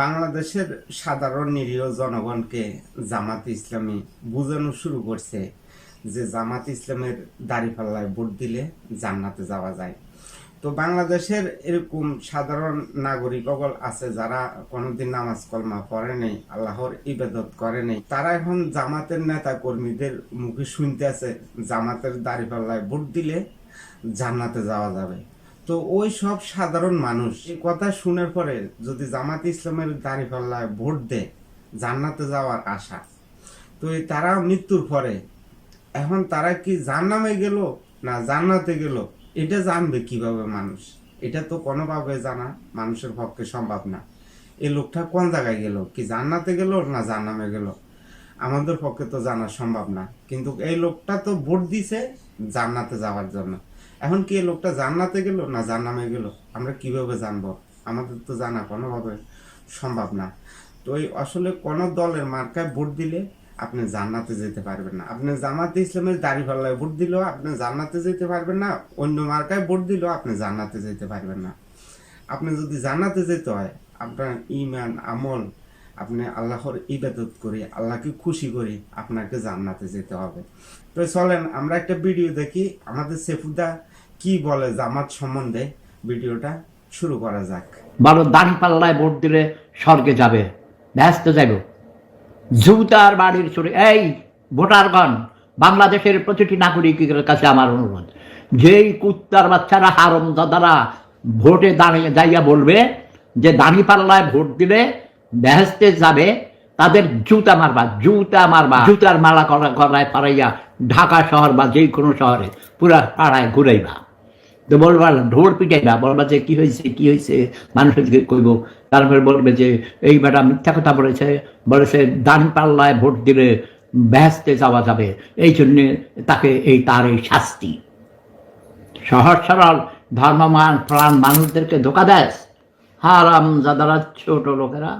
বাংলাদেশের সাধারণ নিরীহ জনগণকে জামাত ইসলামী বোঝানো শুরু করছে যে জামাত ইসলামের দাড়িপাল্লায় ভোট দিলে জান্নাতে যাওয়া যায়। তো বাংলাদেশের এরকম সাধারণ নাগরিক অগল আছে যারা কোনোদিন নামাজ কলমা পড়ে নেই, আল্লাহর ইবাদত করে নেই, তারা এখন জামাতের নেতা কর্মীদের মুখে শুনতে আছে, জামাতের দাড়িপাল্লায় ভোট দিলে জান্নাতে যাওয়া যাবে। তো ওই সব সাধারণ মানুষ, এই কথা শোনার পরে যদি জামাত ইসলামের দাঁড়িপাল্লায় ভোট দেয়, জান্নাতে যাওয়ার আশা, তো তারা মৃত্যুর পরে, এখন তারা কি জান্নামে গেল না জান্নাতে গেল? এটা জানবে কীভাবে মানুষ? এটা তো কোনোভাবে জানা, মানুষের পক্ষে সম্ভব না। এই লোকটা কোন জায়গায় গেল? কি জান্নাতে গেল না জান্নামে গেল? আমাদের পক্ষে তো জানা সম্ভব না। কিন্তু এই লোকটা তো ভোট দিছে জান্নাতে যাওয়ার জন্য। এখন কি লোকটা জান্নাতে গেল না জান্নামে গেল? আমরা কীভাবে জানব? আমাদের তো জানা কোনোভাবে সম্ভব না। তো এই আসলে কোন দলের মার্কায় ভোট দিলে আপনি জান্নাতে যেতে পারবেন না। আপনি জামাতে ইসলামের দাড়ি পাল্লায় ভোট দিলেও আপনি জান্নাতে যেতে পারবেন না, অন্য মার্কায় ভোট দিলেও আপনি জান্নাতে যেতে পারবেন না। আপনি যদি জান্নাতে যেতে হয়, আপনার ইমান আমল আপনি আল্লাহর ইবাদত করে, আল্লাহকে খুশি করে আপনাকে জান্নাতে যেতে হবে। তো চলেন, আমরা একটা ভিডিও দেখি। আমাদের সেফুদা কি বলে জামাত সম্বন্ধে ভিডিওটা শুরু করা যাক। বড় দাড়ি পাল্লায় ভোট দিলে স্বর্গে যাবে, ব্যস্ত যাব জুতার বাড়ির চুরি, এই ভোটারগণ, বাংলাদেশের প্রতিটি নাগরিকের কাছে আমার অনুরোধ। যেই কুত্তার বাচ্চারা হারম দাদারা ভোটে দাঁড়িয়ে যাইয়া বলবে যে দাড়ি পাল্লায় ভোট দিলে বেহেস্তে যাবে, তাদের জুতা মারবা জুতা মারবা। জুতার মালা করা করায় পাড়াইয়া ঢাকা শহর বা যে কোনো শহরে পুরা পাড়ায় ঘুরাইবা। তো বলবা ঢোর পিটাইবা, বলবা যে কি হয়েছে কি হয়েছে মানুষকে কইব তারপরে বলবে যে, এই ম্যাডাম মিথ্যা কথা বলেছে বলেছে, দান পাল্লায় ভোট দিলে ব্যস্তে যাওয়া যাবে। এই জন্যে তাকে এই তার এই শাস্তি। সহজ সরল ধর্মমান প্রাণ মানুষদেরকে ধোকা দেয় হারাম যাদারা ছোট লোকেরা।